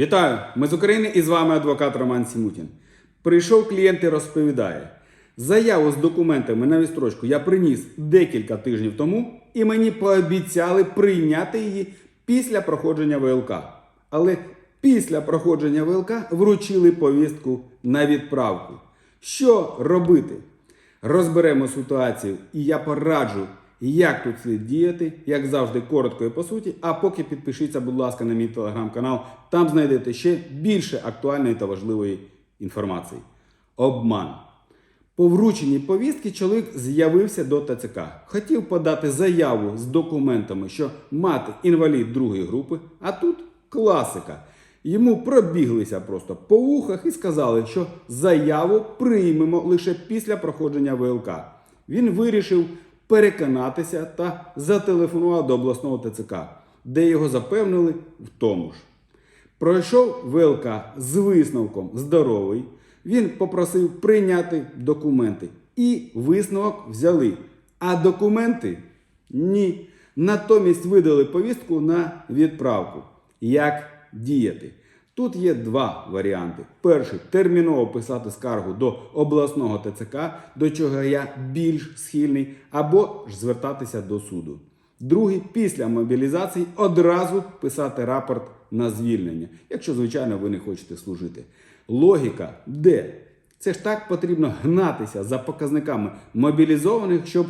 Вітаю! Ми з України і з вами адвокат Роман Сімутін. Прийшов клієнт і розповідає: заяву з документами на відстрочку я приніс декілька тижнів тому, і мені пообіцяли прийняти її після проходження ВЛК. Але після проходження ВЛК вручили повістку на відправку. Що робити? Розберемо ситуацію, і я пораджу, як тут слід діяти, як завжди, коротко і по суті. А поки підпишіться, будь ласка, на мій телеграм-канал. Там знайдете ще більше актуальної та важливої інформації. Обман. По врученні повістки чоловік з'явився до ТЦК. Хотів подати заяву з документами, що мати інвалід другої групи, а тут класика. Йому пробіглися просто по вухах і сказали, що заяву приймемо лише після проходження ВЛК. Він вирішив переконатися та зателефонував до обласного ТЦК, де його запевнили в тому ж. Пройшов ВЛК з висновком здоровий. Він попросив прийняти документи. І висновок взяли. А документи ні. Натомість видали повістку на відправку. Як діяти? Тут є два варіанти. Перший терміново писати скаргу до обласного ТЦК, до чого я більш схильний, або ж звертатися до суду. Другий після мобілізації одразу писати рапорт на звільнення, якщо, звичайно, ви не хочете служити. Логіка де? Це ж так потрібно гнатися за показниками мобілізованих, щоб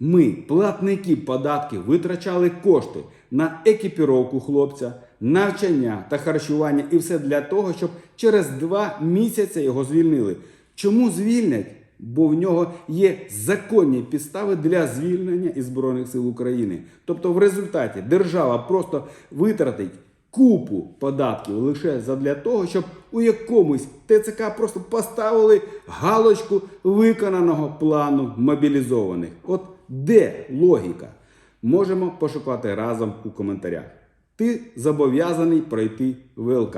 ми, платники податків, витрачали кошти на екіпіровку хлопця, навчання та харчування, і все для того, щоб через два місяці його звільнили. Чому звільнять? Бо в нього є законні підстави для звільнення із Збройних сил України. Тобто, в результаті держава просто витратить купу податків лише задля того, щоб у якомусь ТЦК просто поставили галочку виконаного плану мобілізованих. От де логіка? Можемо пошукати разом у коментарях. Ти зобов'язаний пройти ВЛК.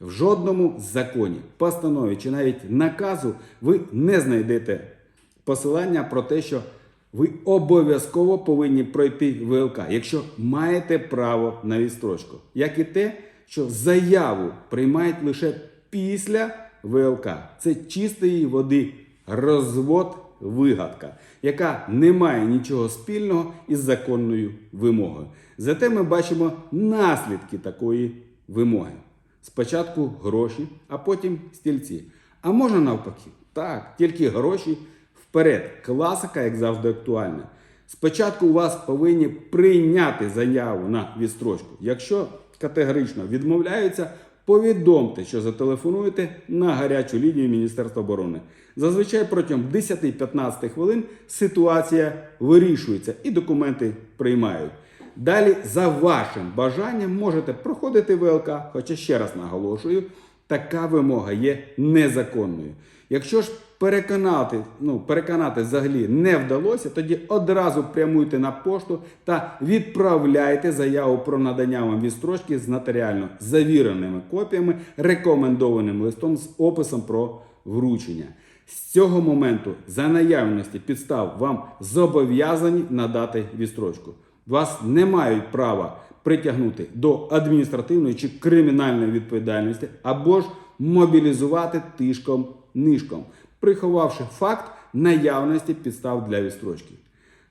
В жодному законі, постанові чи навіть наказу ви не знайдете посилання про те, що ви обов'язково повинні пройти ВЛК, якщо маєте право на відстрочку. Як і те, що заяву приймають лише після ВЛК. Це чистої води розвод вигадка, яка не має нічого спільного із законною вимогою. Зате ми бачимо наслідки такої вимоги. Спочатку гроші, а потім стільці. А можна навпаки? Так, тільки гроші вперед. Класика, як завжди, актуальна. Спочатку у вас повинні прийняти заяву на відстрочку. Якщо категорично відмовляються, повідомте, що зателефонуєте на гарячу лінію Міністерства оборони. Зазвичай протягом 10-15 хвилин ситуація вирішується і документи приймають. Далі, за вашим бажанням, можете проходити ВЛК, хоча ще раз наголошую, така вимога є незаконною. Якщо ж переконати, ну, переконати взагалі не вдалося, тоді одразу прямуйте на пошту та відправляйте заяву про надання вам відстрочки з нотаріально завіреними копіями, рекомендованим листом з описом про вручення. З цього моменту, за наявності підстав, вам зобов'язані надати відстрочку. Вас не мають права притягнути до адміністративної чи кримінальної відповідальності або ж мобілізувати тишком нишком, приховавши факт наявності підстав для відстрочки.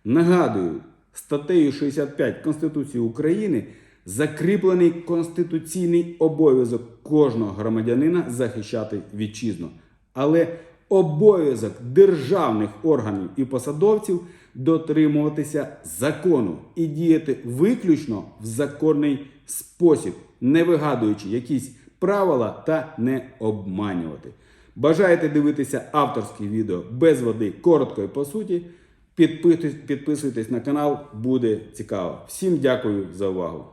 Нагадую, статтею 65 Конституції України закріплений конституційний обов'язок кожного громадянина захищати вітчизну. Але обов'язок державних органів і посадовців дотримуватися закону і діяти виключно в законний спосіб, не вигадуючи якісь правила та не обманювати. Бажаєте дивитися авторські відео без води, коротко і по суті. Підписуйтесь на канал, буде цікаво. Всім дякую за увагу.